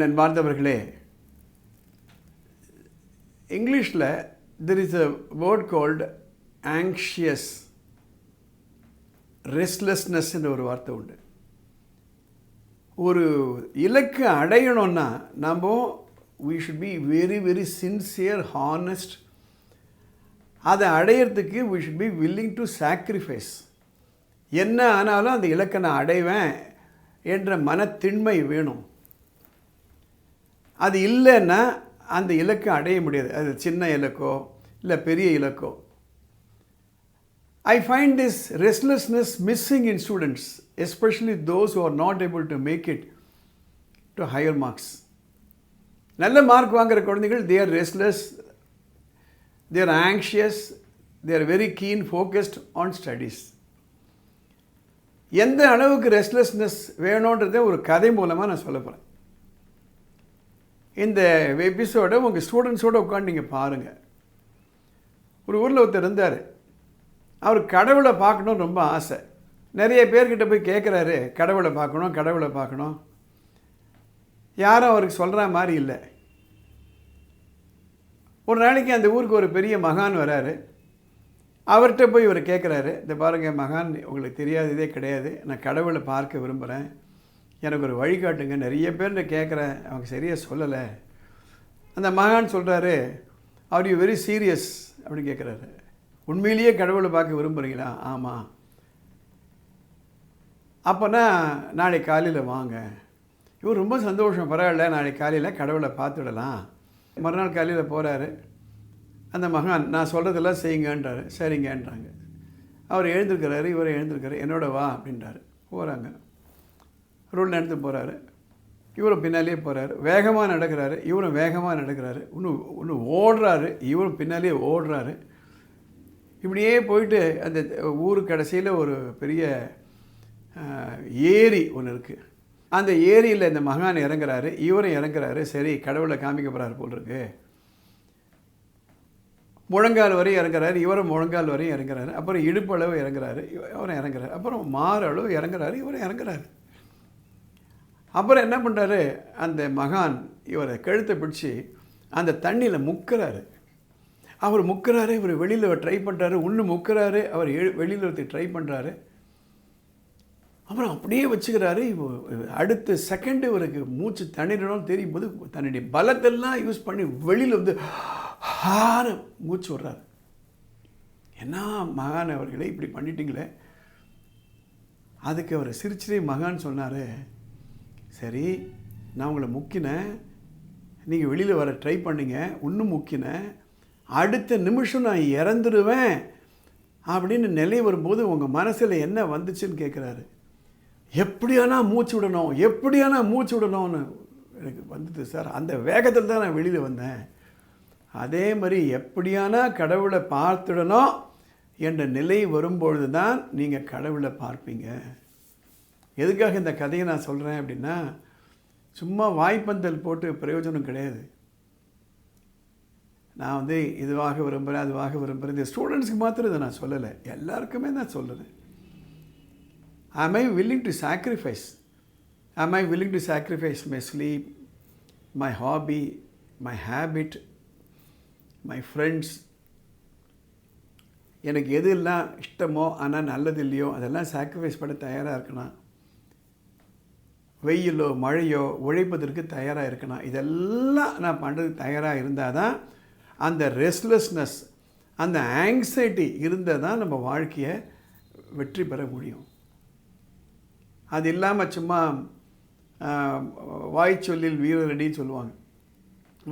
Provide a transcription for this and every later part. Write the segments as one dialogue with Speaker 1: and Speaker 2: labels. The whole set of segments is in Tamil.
Speaker 1: நண்பார்ந்தவர்களே இங்கிலீஷில் there is a word called anxious ரெஸ்ட்லெஸ்னஸ்ன்ற ஒரு வார்த்தை உண்டு. ஒரு இலக்கு அடையணும்னா நம்ம we should be very very sincere honest அதை அடையிறதுக்கு we should be willing to sacrifice என்ன ஆனாலும் அந்த இலக்கை நான் அடைவேன் என்ற மனத்திண்மை வேணும். அது இல்லைன்னா அந்த இலக்கை அடைய முடியாது. அது சின்ன இலக்கோ இல்லை பெரிய இலக்கோ. I find this restlessness missing in students especially those who are not able to make it to higher marks நல்ல மார்க் வாங்குற குழந்தைகள் they are restless they are anxious they are very keen focused on studies எந்த அளவுக்கு ரெஸ்ட்லெஸ்னஸ் வேணுன்றதை ஒரு கதை மூலமாக நான் சொல்ல போகிறேன் இந்த எபிசோடை உங்கள் ஸ்டூடெண்ட்ஸோடு உட்காந்து நீங்கள் பாருங்கள் ஒரு ஊரில் ஒருத்தர் இருந்தார். அவர் கடவுளை பார்க்கணும்னு ரொம்ப ஆசை. நிறைய பேர்கிட்ட போய் கேட்குறாரு கடவுளை பார்க்கணும் கடவுளை பார்க்கணும். யாரும் அவருக்கு சொல்கிற மாதிரி இல்லை. ஒரு நாளைக்கு அந்த ஊருக்கு ஒரு பெரிய மகான் வராரு. அவர்கிட்ட போய் இவர் கேட்குறாரு இந்த பாருங்கள் மகான் உங்களுக்கு தெரியாததே கிடையாது. நான் கடவுளை பார்க்க விரும்புகிறேன் எனக்கு ஒரு வழிகாட்டுங்க நிறைய பேர்கிட்ட கேட்குறேன். அவங்க சரியாக சொல்லலை. அந்த மகான் சொல்கிறாரு ஆர் யூ வெரி சீரியஸ் அப்படின்னு கேட்குறாரு. உண்மையிலேயே கடவுளை பார்க்க விரும்புகிறீங்களா ஆமாம் அப்போனா நாளைக்கு காலையில் வாங்க. இவர் ரொம்ப சந்தோஷம். பரவாயில்ல. நாளைக்கு காலையில் கடவுளை பார்த்துடலாம் மறுநாள் காலையில் போகிறாரு அந்த மகான் நான் சொல்கிறதெல்லாம் செய்யுங்கன்றாரு. சரிங்கன்றாங்க. அவர் எழுந்திருக்கிறாரு. இவர் எழுந்திருக்காரு என்னோட வா அப்படின்றாரு. போகிறாங்க ரோல் நடந்து போகிறாரு இவரும் பின்னாலேயே போகிறாரு வேகமாக நடக்கிறாரு. இவரும் வேகமாக நடக்கிறாரு. இன்னும் இன்னும் ஓடுறாரு. இவரும் பின்னாலேயே ஓடுறாரு. இப்படியே போயிட்டு அந்த ஊர் கடைசியில் ஒரு பெரிய ஏரி ஒன்று இருக்குது அந்த ஏரியில் இந்த மகான் இறங்குறாரு. இவரும் இறங்குறாரு. சரி கடவுளை காமிக்க போகிறாரு போல் இருக்கு. முழங்கால் வரையும் இறங்குறாரு. இவரும் முழங்கால் வரையும் இறங்குறாரு. அப்புறம் இடுப்பளவு இறங்குறாரு. இவ- இவரும் இறங்குறாரு. அப்புறம் மாறளவு இறங்குறாரு. இவரும் இறங்குறாரு. அப்புறம் என்ன பண்ணுறாரு அந்த மகான் இவரை கழுத்தை பிடிச்சி அந்த தண்ணியில் முக்குறாரு. அவர் முக்குறாரு இவர் வெளியில் ட்ரை பண்ணுறாரு ஒன்று முக்கிறாரு அவர் எழு வெளியில் ஒருத்தர் ட்ரை பண்ணுறாரு அப்புறம் அப்படியே வச்சுக்கிறாரு அடுத்த செகண்டு இவருக்கு மூச்சு தண்ணிடணும்னு தெரியும் போது தன்னுடைய பலத்தெல்லாம் யூஸ் பண்ணி வெளியில் வந்து ஹார மூச்சு விடுறாரு. என்ன மகான் அவர்களே இப்படி பண்ணிட்டீங்களே? அதுக்கு அவர் சிரிச்சிட்டே மகான் சொன்னார் சரி நான் உங்களை முக்கினேன் நீங்கள் வெளியில் வர ட்ரை பண்ணீங்க. இன்னும் முக்கினேன் அடுத்த நிமிஷம் நான் இறந்துடுவேன் அப்படின்னு நிலை வரும்போது உங்கள் மனசில் என்ன வந்துச்சுன்னு கேட்குறாரு எப்படியானா மூச்சு விடணும்? எப்படியானா மூச்சு விடணும்னு எனக்கு வந்தது சார். அந்த வேகத்தில் தான் நான் வெளியில் வந்தேன். அதே மாதிரி எப்படியானா கடவுளை பார்த்துடணும் என்ற நிலை வரும்பொழுது தான் நீங்கள் கடவுளை பார்ப்பீங்க. எதுக்காக இந்த கதையை நான் சொல்கிறேன் அப்படின்னா சும்மா வாய்ப்பந்தல் போட்டு பிரயோஜனம் கிடையாது. நான் வந்து இதுவாக விரும்புகிறேன் அதுவாக விரும்புகிறேன் இந்த ஸ்டூடெண்ட்ஸ்க்கு மாத்திரம் இதை நான் சொல்லலை. எல்லாருக்குமே நான் சொல்லுறேன் I am willing to sacrifice I am willing to sacrifice my sleep my hobby my habit my friends எனக்கு எதெல்லாம் இஷ்டமோ ஆனால் நல்லது இல்லையோ அதெல்லாம் சாக்ரிஃபைஸ் பண்ண தயாராக இருக்கணும். வெயிலோ மழையோ உழைப்பதற்கு தயாராக இருக்கணும். இதெல்லாம் நான் பண்ணுறதுக்கு தயாராக இருந்தால் தான் அந்த ரெஸ்ட்லெஸ்னஸ் அந்த ஆங்ஸைட்டி இருந்தால் தான் நம்ம வாழ்க்கையை வெற்றி பெற முடியும். அது இல்லாமல் சும்மா வாய் சொல்லில் வீரரடின்னு சொல்லுவாங்க.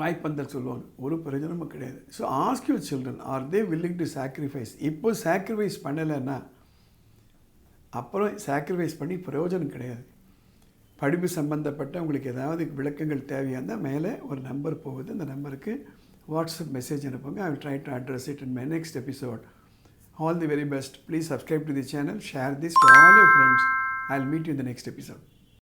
Speaker 1: வாய்ப்பந்தல் சொல்லுவாங்க. ஒரு பிரயோஜனமும் கிடையாது. So ask your children are they willing to sacrifice இப்போ சாக்ரிஃபைஸ் பண்ணலைன்னா அப்புறம் சாக்ரிஃபைஸ் பண்ணி பிரயோஜனம் கிடையாது. படிப்பு சம்பந்தப்பட்ட உங்களுக்கு ஏதாவது விளக்கங்கள் தேவையாக இருந்தால் மேலே ஒரு நம்பர் போகுது. அந்த நம்பருக்கு வாட்ஸ்அப் மெசேஜ் அனுப்புங்க. I will try to address it in my next episode all the very best please subscribe to the channel share this to all your friends I will meet you இந்த நெக்ஸ்ட் எபிசோட்